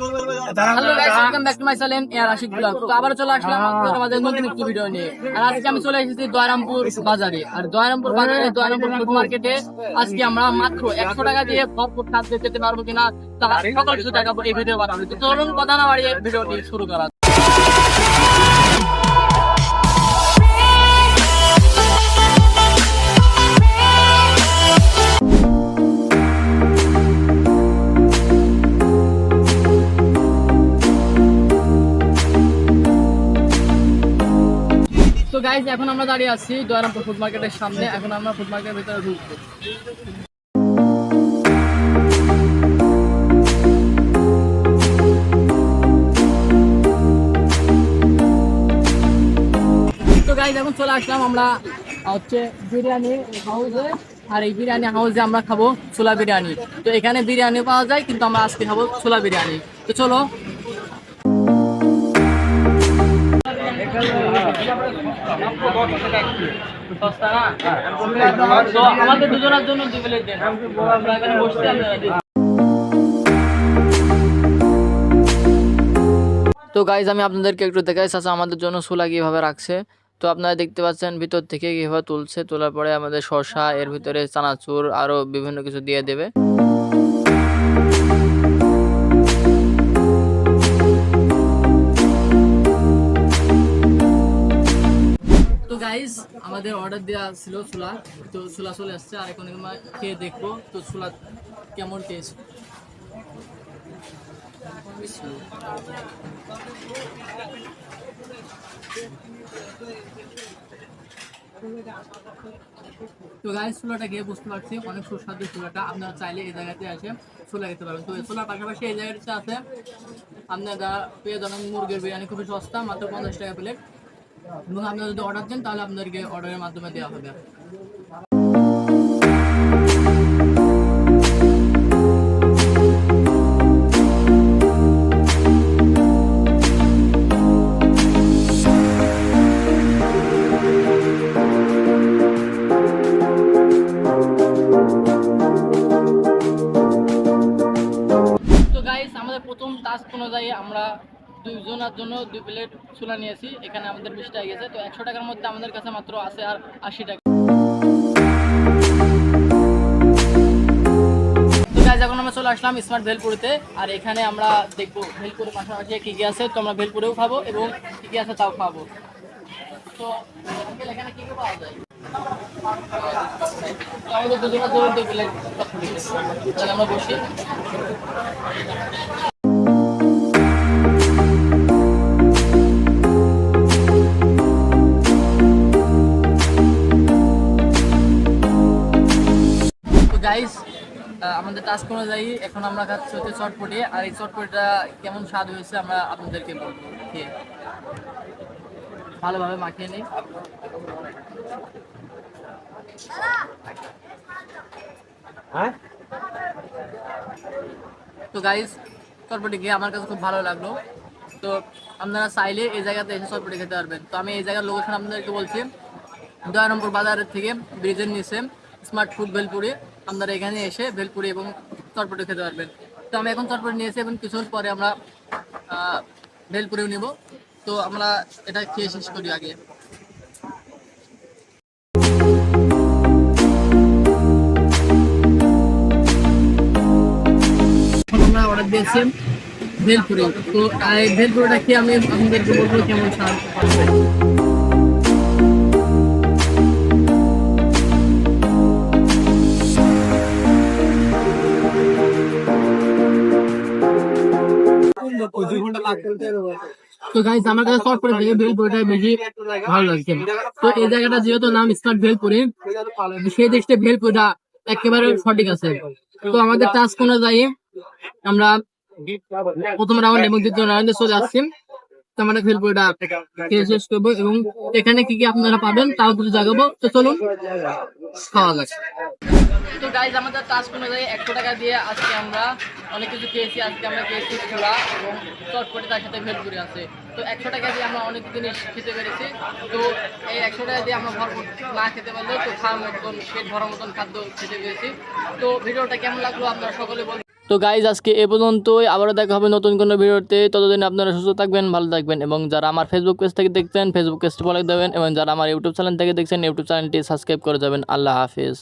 Hello guys welcome back to my channel air Ashiq vlog তো আবার চলে আসলাম আপনাদের নতুন একটি ভিডিও নিয়ে। আর আজকে আমি চলে এসেছি দয়রামপুর বাজারে। আর দয়রামপুর বাজারে দয়রামপুর ফুড মার্কেটে আজকে আমরা মাত্র একশো টাকা দিয়ে ভরপুর খাদ্য খেতে পারব কিনা তা সকল কিছু দেখাবো এই ভিডিও বানাবো তো চলুন কথা না বাড়িয়ে ভিডিওটি শুরু করা গাইজ এখন আমরা দাঁড়িয়ে আছি দয়রামপুর ফুড মার্কেটের সামনে। এখন আমরা ফুড মার্কেটের ভিতরে ঢুকবো। তো গাইজ এখন চলে আসলাম আমরা হচ্ছে বিরিয়ানি হাউসে আর এই বিরিয়ানি হাউসে আমরা খাব ছোলা বিরিয়ানি। তো এখানে বিরিয়ানি পাওয়া যায়, কিন্তু আমরা আজকে খাব ছোলা বিরিয়ানি। তো চলো আমাদের দুজনের জন্য দুই প্লেট দেন আমরা এখানে আপনারা তো গাইজ আমি আপনাদেরকে একটু দেখাই চাচা আমাদের জন্য ছোলা কীভাবে রাখছে। তো আপনারা দেখতে পাচ্ছেন, ভিতর থেকে কীভাবে তুলছে। তোলার পরে আমাদের শসা, এর ভিতরে চানাচুর, আরও বিভিন্ন কিছু দিয়ে দেবে। তো গাইজ আমাদের অর্ডার দেওয়া ছিল ছোলা। তো ছোলা চলে আসছে, আর এখন খেয়ে দেখব। তো ছোলা কেমন টেস্ট তো গাইজ ছোলাটা খেয়ে বুঝতে পারছি, অনেক সুস্বাদু ছোলাটা। আপনারা চাইলে এই জায়গাতে এসে ছোলা খেতে পারবেন তো ছোলার পাশাপাশি এই জায়গাতে আছে আপনারা পেয়ে যাবেন মুরগির বিরিয়ানি, খুবই সস্তা, মাত্র পঞ্চাশ টাকা প্লেট এবং আপনারা যদি অর্ডার দেন, তাহলে আপনাদেরকে অর্ডারের মাধ্যমে দেওয়া হবে। তো গাইস আমাদের প্রথম টাস্ক অনুযায়ী আমরা দুইজনের জন্য দুই প্লেট ছোলা নিয়েছি এখানে আমাদের বিশ গেছে। তো একশো টাকার মধ্যে আমাদের কাছে মাত্র আছে আর আশি টাকা। এখন আমরা চলে আসলাম স্মার্ট ভেলপুরিতে আর এখানে আমরা দেখব ভেলপুরের পাশাপাশি কী কী আছে। তো আমরা ভেলপুরেও খাব এবং কী কী আছে তাও খাব। তো আমাদের দুজনের জন্য দুই প্লেট আমরা বসি। গাইস আমাদের টাস্ক অনুযায়ী এখন আমরা খাচ্ছি হচ্ছে চটপটি। আর এই চটপটিটা কেমন স্বাদ হয়েছে আমরা আপনাদেরকে বলব। খেয়ে। ভালোভাবে মাখিয়ে নিই। হ্যাঁ? তো গাইস চটপটি খেয়ে আমার কাছে খুব ভালো লাগল। তো আপনারা চাইলে এই জায়গাতে এসে চটপটি খেতে পারবেন। তো আমি এই জায়গার লোকেশন আপনাদেরকে বলছি। দয়ানম্বর বাজারের থেকে ব্রিজের নিচে স্মার্ট ফুড ভেলপুরি আপনারা এখানে এসে ভেলপুরি এবং চটপটি খেতে পারবেন। তো আমি এখন চটপটি নিয়েছি এবং কিছুক্ষণ পরে আমরা ভেলপুরিও নিব। তো আমরা এটা খেয়ে শেষ করি আগে। আমরা অর্ডার ভেলপুরি তো ভেলপুরিটা খেয়ে আমি আপনাদেরকে বলব কেমন পাচ্ছে। তো আমার কাছে থেকে ভেলপুরিটা বেশি ভালো লাগছে। তো এই জায়গাটা যেহেতু নাম স্মার্ট ভেলপুরি সেই দেশটা ভেলপুরিটা একেবারে সঠিক আছে। তো আমাদের টাস্ক অনুযায়ী আমরা প্রথম রাউন্ড এবং দ্বিতীয় রাউন্ডে চলে আসছি। তো আমরা ভেলপুরিটা খেয়ে শেষ করব এবং এখানে কি কি আপনারা পাবেন তাও কিছু জাগাবো। তো চলুন খাওয়া যাক। তো গাইজ আমাদের একশো টাকা দিয়ে আজকে আমরা অনেক কিছু খেয়েছি, আজকে আমরা খেয়েছি ছোলা এবং চটপটি তার সাথে ভেলপুরি আছে। তো একশো টাকা দিয়ে আমরা অনেক জিনিস খেতে পেরেছি। তো এই একশো টাকা দিয়ে আমরা ভরপুর না খেতে পারলেও তো খাওয়ার মতন, পেট ভরার মতন খাদ্য খেতে পেরেছি। তো ভিডিওটা কেমন লাগল আপনারা সকলে বলুন। তো গাইজ আজকে এ পর্যন্তই। আবারও দেখা হবে নতুন কোনো ভিডিওতে। ততদিন আপনারা সুস্থ থাকবেন, ভালো থাকবেন এবং যারা আমার ফেসবুক পেজ থেকে দেখছেন ফেসবুক পেজটি ফলো দেবেন এবং যারা আমার ইউটিউব চ্যানেল থেকে দেখছেন ইউটিউব চ্যানেলটি সাবস্ক্রাইব করে যাবেন। আল্লাহ হাফিজ।